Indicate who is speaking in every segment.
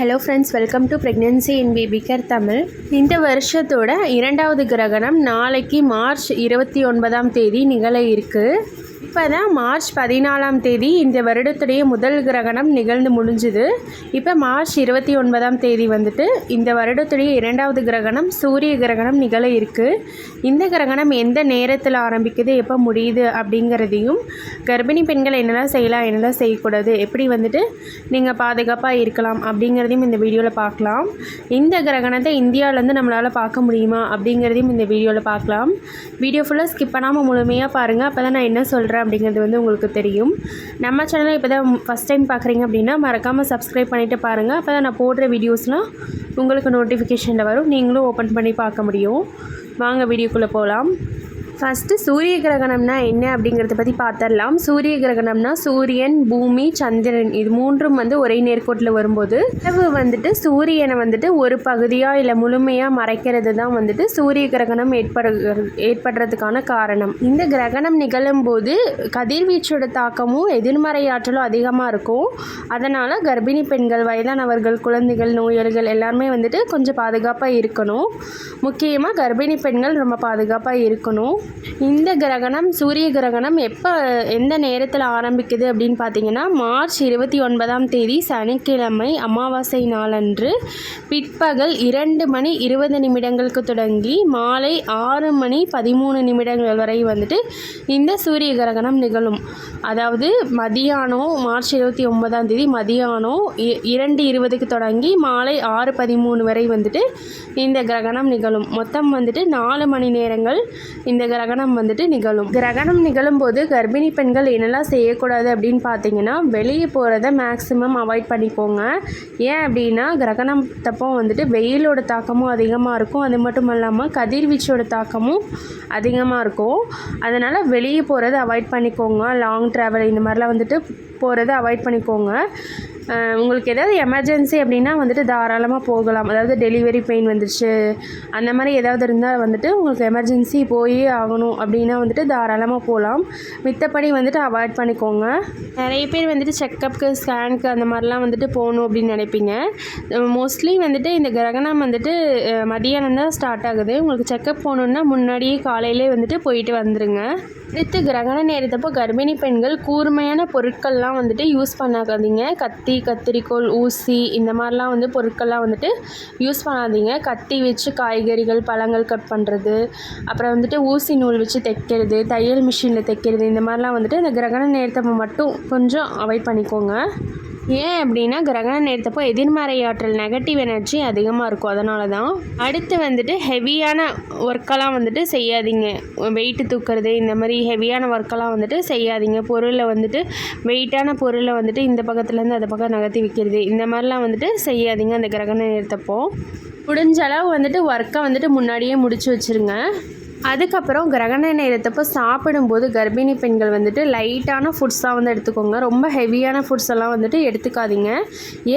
Speaker 1: Hello friends welcome to pregnancy in baby care Tamil இந்த வருஷத்தோட இரண்டாவது கிரகணம் நாளைக்கு மார்ச் இருபத்தி ஒன்பதாம் தேதி நிகழ இருக்குது இப்போ தான் மார்ச் பதினாலாம் தேதி இந்த வருடத்துடைய முதல் கிரகணம் நிகழ்ந்து முடிஞ்சுது. இப்போ மார்ச் இருபத்தி ஒன்பதாம் தேதி வந்துட்டு இந்த வருடத்துடைய இரண்டாவது கிரகணம் சூரிய கிரகணம் நிகழ இருக்குது இந்த கிரகணம் எந்த நேரத்தில் ஆரம்பிக்குது எப்போ முடியுது அப்படிங்கிறதையும் கர்ப்பிணி பெண்கள் என்னெல்லாம் செய்யலாம் என்னெல்லாம் செய்யக்கூடாது எப்படி வந்துட்டு நீங்கள் பாதுகாப்பாக இருக்கலாம் அப்படிங்கிறதையும் இந்த வீடியோவில் பார்க்கலாம். இந்த கிரகணத்தை இந்தியாவிலேருந்து நம்மளால் பார்க்க முடியுமா அப்படிங்கிறதையும் இந்த வீடியோவில் பார்க்கலாம். வீடியோ ஃபுல்லாக ஸ்கிப் பண்ணாமல் முழுமையாக பாருங்கள் அப்போ தான் நான் என்ன சொல்கிறேன் அப்படிங்கிறது வந்து உங்களுக்கு தெரியும். நம்ம சேனலை இப்போ தான் ஃபஸ்ட் டைம் பார்க்குறீங்க அப்படின்னா மறக்காமல் சப்ஸ்கிரைப் பண்ணிவிட்டு பாருங்கள் அப்போ தான் நான் போடுற வீடியோஸ்லாம் உங்களுக்கு நோட்டிஃபிகேஷனில் வரும். நீங்களும் ஓப்பன் பண்ணி பார்க்க முடியும். வாங்க வீடியோக்குள்ளே போகலாம் ஃபஸ்ட்டு சூரிய கிரகணம்னா என்ன அப்படிங்கிறத பற்றி பார்த்துடலாம் சூரிய கிரகணம்னா சூரியன் பூமி சந்திரன் இது மூன்றும் வந்து ஒரே நேர்கோட்டில் வரும்போது இரவு வந்துட்டு சூரியனை வந்துட்டு ஒரு பகுதியாக இல்லை முழுமையாக மறைக்கிறது தான் வந்துட்டு சூரிய கிரகணம் ஏற்படு ஏற்படுறதுக்கான காரணம். இந்த கிரகணம் நிகழும் போது கதிர்வீச்சோட தாக்கமும் எதிர்மறை ஆற்றலும் அதிகமாக இருக்கும். அதனால் கர்ப்பிணி பெண்கள் வயதானவர்கள் குழந்தைகள் நோயாளிகள் எல்லாருமே வந்துட்டு கொஞ்சம் பாதுகாப்பாக இருக்கணும். முக்கியமாக கர்ப்பிணி பெண்கள் ரொம்ப பாதுகாப்பாக இருக்கணும். இந்த கிரகணம் சூரிய கிரகணம் எப்போ எந்த நேரத்தில் ஆரம்பிக்குது அப்படின்னு பார்த்தீங்கன்னா மார்ச் இருபத்தி ஒன்பதாம் தேதி சனிக்கிழமை அமாவாசை நாளன்று பிற்பகல் இரண்டு மணி இருபது நிமிடங்களுக்கு தொடங்கி மாலை ஆறு மணி பதிமூணு நிமிடங்கள் வரை வந்துட்டு இந்த சூரிய கிரகணம் நிகழும். அதாவது மதியானம் மார்ச் இருபத்தி ஒன்பதாம் தேதி மதியானம் இ- இரண்டு இருபதுக்கு தொடங்கி மாலை ஆறு பதிமூணு வரை வந்துட்டு இந்த கிரகணம் நிகழும். மொத்தம் வந்துட்டு நாலு மணி நேரங்கள் இந்த கிரகணம் கிரகணம் வந்துட்டு நிகழும். கிரகணம் நிகழும் போது கர்ப்பிணி பெண்கள் என்னெல்லாம் செய்யக்கூடாது அப்படின்னு பார்த்தீங்கன்னா வெளியே போகிறத மேக்ஸிமம் அவாய்ட் பண்ணிக்கோங்க. ஏன் அப்படின்னா கிரகணம் தப்போ வந்துட்டு வெயிலோட தாக்கமும் அதிகமாக இருக்கும். அது மட்டும் இல்லாமல் கதிர்வீச்சோட தாக்கமும் அதிகமாக இருக்கும். அதனால் வெளியே போகிறத அவாய்ட் பண்ணிக்கோங்க. லாங் ட்ராவல் இந்த மாதிரிலாம் வந்துட்டு போகிறத அவாய்ட் பண்ணிக்கோங்க. உங்களுக்கு ஏதாவது எமர்ஜென்சி அப்படின்னா வந்துட்டு தாராளமாக போகலாம். அதாவது டெலிவரி பெயின் வந்துடுச்சு அந்த மாதிரி ஏதாவது இருந்தால் வந்துட்டு உங்களுக்கு எமர்ஜென்சி போயே ஆகணும் அப்படின்னா வந்துட்டு தாராளமாக போகலாம் மித்தப்படி வந்துட்டு அவாய்ட் பண்ணிக்கோங்க. நிறைய பேர் வந்துட்டு செக்கப்புக்கு ஸ்கேனுக்கு அந்த மாதிரிலாம் வந்துட்டு போகணும் அப்படின்னு நினைப்பீங்க. மோஸ்ட்லி வந்துட்டு இந்த கிரகணம் வந்துட்டு மதியானம் தான் ஸ்டார்ட் ஆகுது. உங்களுக்கு செக்கப் போகணுன்னா முன்னாடியே காலையிலே வந்துட்டு போயிட்டு வந்துடுங்க அடுத்து கிரகண நேரத்தப்போ கர்ப்பிணி பெண்கள் கூர்மையான பொருட்கள்லாம் வந்துட்டு யூஸ் பண்ணாதீங்க கத்தி கத்திரிக்கோள் ஊசி இந்த மாதிரிலாம் வந்து பொருட்கள்லாம் வந்துட்டு யூஸ் பண்ணாதீங்க. கத்தி வச்சு காய்கறிகள் பழங்கள் கட் பண்ணுறது அப்புறம் வந்துட்டு ஊசி நூல் வச்சு தைக்கிறது தையல் மிஷினில் தைக்கிறது இந்த மாதிரிலாம் வந்துட்டு இந்த கிரகண நேரத்தை மட்டும் கொஞ்சம் அவாய்ட் பண்ணிக்கோங்க. ஏன் அப்படின்னா கிரகண நேரத்தப்போ எதிர்மறை ஆற்றல் நெகட்டிவ் எனர்ஜி அதிகமாக இருக்கும். அதனால தான் அடுத்து வந்துட்டு ஹெவியான ஒர்க்கெல்லாம் வந்துட்டு செய்யாதீங்க. வெயிட்டு தூக்கிறது இந்த மாதிரி ஹெவியான ஒர்க்கெல்லாம் வந்துட்டு செய்யாதீங்க. பொருளை வந்துட்டு வெயிட்டான பொருளை வந்துட்டு இந்த பக்கத்துலேருந்து அந்த பக்கம் நகர்த்தி வைக்கிறது. இந்த மாதிரிலாம் வந்துட்டு செய்யாதீங்க அந்த கிரகண நேரத்தப்போ. முடிஞ்ச அளவு வந்துட்டு ஒர்க்கை வந்துட்டு முன்னாடியே முடிச்சு வச்சுருங்க. அதுக்கப்புறம் கிரகண நேரத்தப்போ சாப்பிடும்போது கர்ப்பிணி பெண்கள் வந்துட்டு லைட்டான ஃபுட்ஸாக வந்து எடுத்துக்கோங்க. ரொம்ப ஹெவியான ஃபுட்ஸ் எல்லாம் வந்துட்டு எடுத்துக்காதீங்க.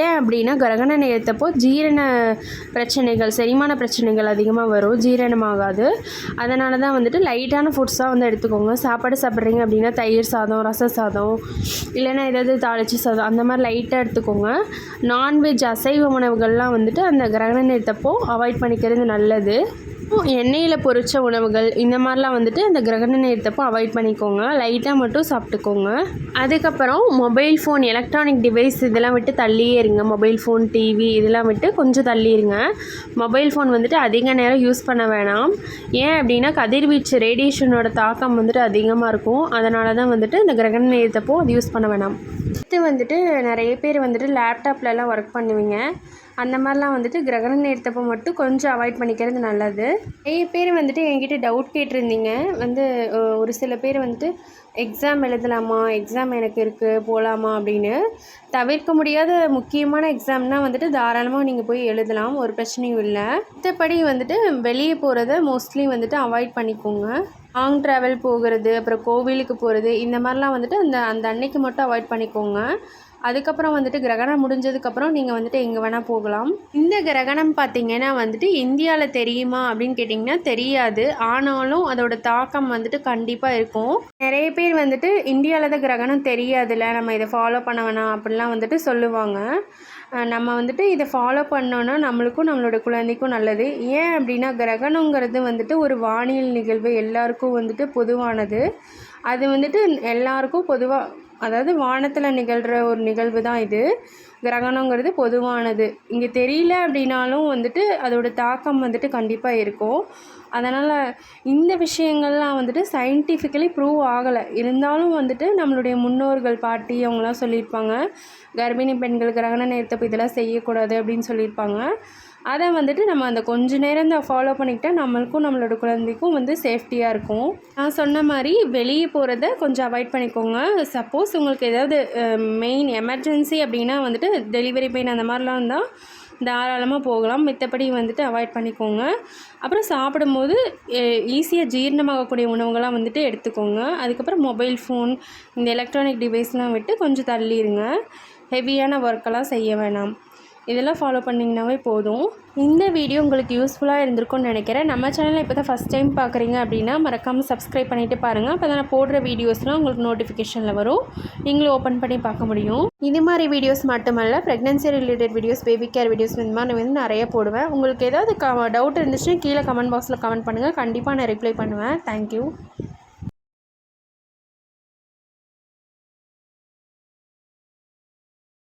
Speaker 1: ஏன் அப்படின்னா கிரகண நேரத்தப்போ ஜீரண பிரச்சனைகள் செரிமான பிரச்சனைகள் அதிகமாக வரும். ஜீரணமாகாது. அதனால தான் வந்துட்டு லைட்டான ஃபுட்ஸாக வந்து எடுத்துக்கோங்க. சாப்பாடு சாப்பிட்றீங்க அப்படின்னா தயிர் சாதம் ரச சாதம் இல்லைன்னா ஏதாவது தாளிச்சி சாதம் அந்த மாதிரி லைட்டாக எடுத்துக்கோங்க. நான்வெஜ் அசைவ உணவுகள்லாம் வந்துட்டு அந்த கிரகண நேரத்தப்போ அவாய்ட் பண்ணிக்கிறது நல்லது. எண்ணெயில் பொரித்த உணவுகள் இந்த மாதிரிலாம் வந்துட்டு அந்த கிரகண நேரத்தப்போ அவாய்ட் பண்ணிக்கோங்க. லைட்டாக மட்டும் சாப்பிட்டுக்கோங்க. அதுக்கப்புறம் மொபைல் ஃபோன் எலக்ட்ரானிக் டிவைஸ் இதெல்லாம் விட்டு தள்ளியே இருங்க. மொபைல் ஃபோன் டிவி இதெல்லாம் விட்டு கொஞ்சம் தள்ளி இருங்க. மொபைல் ஃபோன் வந்துட்டு அதிக நேரம் யூஸ் பண்ண வேணாம். ஏன் அப்படின்னா கதிர்வீச்சு ரேடியேஷனோட தாக்கம் வந்துட்டு அதிகமாக இருக்கும். அதனால தான் வந்துட்டு இந்த கிரகண நேரத்தப்போ அது யூஸ் பண்ண வேணாம். அடுத்து வந்துட்டு நிறைய பேர் வந்துட்டு லேப்டாப்லலாம் ஒர்க் பண்ணுவீங்க. அந்த மாதிரிலாம் வந்துட்டு கிரகண நேரத்தப்போ மட்டும் கொஞ்சம் அவாய்ட் பண்ணிக்கிறது நல்லது. நிறைய பேர் வந்துட்டு என்கிட்ட டவுட் கேட்டிருந்தீங்க. வந்து ஒரு சில பேர் வந்துட்டு எக்ஸாம் எழுதலாமா? எக்ஸாம் எனக்கு இருக்குது போகலாமா அப்படின்னு. தவிர்க்க முடியாத முக்கியமான எக்ஸாம்னால் வந்துட்டு தாராளமாக நீங்கள் போய் எழுதலாம். ஒரு பிரச்சனையும் இல்லை. மற்றபடி வந்துட்டு வெளியே போகிறத மோஸ்ட்லி வந்துட்டு அவாய்ட் பண்ணிக்கோங்க. லாங் ட்ராவல் போகிறது அப்புறம் கோவிலுக்கு போகிறது இந்த மாதிரிலாம் வந்துட்டு அந்த அந்த அன்னைக்கு மட்டும் அவாய்ட் பண்ணிக்கோங்க. அதுக்கப்புறம் வந்துட்டு கிரகணம் முடிஞ்சதுக்கப்புறம் நீங்கள் வந்துட்டு எங்கே வேணால் போகலாம். இந்த கிரகணம் பார்த்தீங்கன்னா வந்துட்டு இந்தியாவில் தெரியுமா அப்படின்னு கேட்டிங்கன்னா தெரியாது. ஆனாலும் அதோட தாக்கம் வந்துட்டு கண்டிப்பாக இருக்கும். நிறைய பேர் வந்துட்டு இந்தியாவில் தான் கிரகணம் தெரியாதுல்ல நம்ம இதை ஃபாலோ பண்ண வேணாம் அப்படிலாம் வந்துட்டு சொல்லுவாங்க. நம்ம வந்துட்டு இதை ஃபாலோ பண்ணோன்னா நம்மளுக்கும் நம்மளோட குழந்தைக்கும் நல்லது. ஏன் அப்படின்னா கிரகணங்கிறது வந்துட்டு ஒரு வானியல் நிகழ்வு எல்லாருக்கும் வந்துட்டு பொதுவானது. அது வந்துட்டு எல்லாருக்கும் பொதுவாக அதாவது வானத்தில் நிகழ்கிற ஒரு நிகழ்வு தான் இது. கிரகணங்கிறது பொதுவானது. இங்கே தெரியல அப்படின்னாலும் வந்துட்டு அதோடய தாக்கம் வந்துட்டு கண்டிப்பாக இருக்கும். அதனால் இந்த விஷயங்கள்லாம் வந்துட்டு சயின்டிஃபிக்கலி ப்ரூவ் ஆகலை. இருந்தாலும் வந்துட்டு நம்மளுடைய முன்னோர்கள் பாட்டி அவங்களாம் சொல்லியிருப்பாங்க. கர்ப்பிணி பெண்கள் கிரகண நேரத்தை இதெல்லாம் செய்யக்கூடாது அப்படின்னு சொல்லியிருப்பாங்க. அதை வந்துட்டு நம்ம அந்த கொஞ்ச நேரம் தான் ஃபாலோ பண்ணிக்கிட்டால் நம்மளுக்கும் நம்மளோட குழந்தைக்கும் வந்து சேஃப்டியாக இருக்கும். நான் சொன்ன மாதிரி வெளியே போகிறத கொஞ்சம் அவாய்ட் பண்ணிக்கோங்க. சப்போஸ் உங்களுக்கு ஏதாவது மெயின் எமர்ஜென்சி அப்படின்னா வந்துட்டு டெலிவரி பெயின் அந்த மாதிரிலாம் இருந்தால் தாராளமாக போகலாம். மித்தபடி வந்துட்டு அவாய்ட் பண்ணிக்கோங்க. அப்புறம் சாப்பிடும்போது ஈஸியாக ஜீரணமாகக்கூடிய உணவுகளாம் வந்துட்டு எடுத்துக்கோங்க. அதுக்கப்புறம் மொபைல் ஃபோன் இந்த எலக்ட்ரானிக் டிவைஸ்லாம் விட்டு கொஞ்சம் தள்ளிடுங்க ஹெவியான ஒர்க்கெல்லாம் செய்ய வேணாம். இதெல்லாம் ஃபாலோ பண்ணிங்கனாவே போதும். இந்த வீடியோ உங்களுக்கு யூஸ்ஃபுல்லாக இருந்திருக்கும்னு நினைக்கிறேன். நம்ம சேனலில் இப்போ தான் ஃபஸ்ட் டைம் பார்க்குறீங்க அப்படின்னா மறக்காமல் சப்ஸ்கிரைப் பண்ணிவிட்டு பாருங்கள் அப்போ தான் நான் போடுற வீடியோஸ்லாம் உங்களுக்கு நோட்டிஃபிகேஷனில் வரும். நீங்களும் ஓப்பன் பண்ணி பார்க்க முடியும். இது மாதிரி வீடியோஸ் மட்டுமல்ல pregnancy related videos baby care videos இந்த மாதிரி வந்து நிறைய போடுவேன். உங்களுக்கு ஏதாவது க டவுட் இருந்துச்சுன்னா கீழே கமெண்ட் பாக்ஸில் கமெண்ட் பண்ணுங்கள் கண்டிப்பாக நான் ரிப்ளை பண்ணுவேன். தேங்க்யூ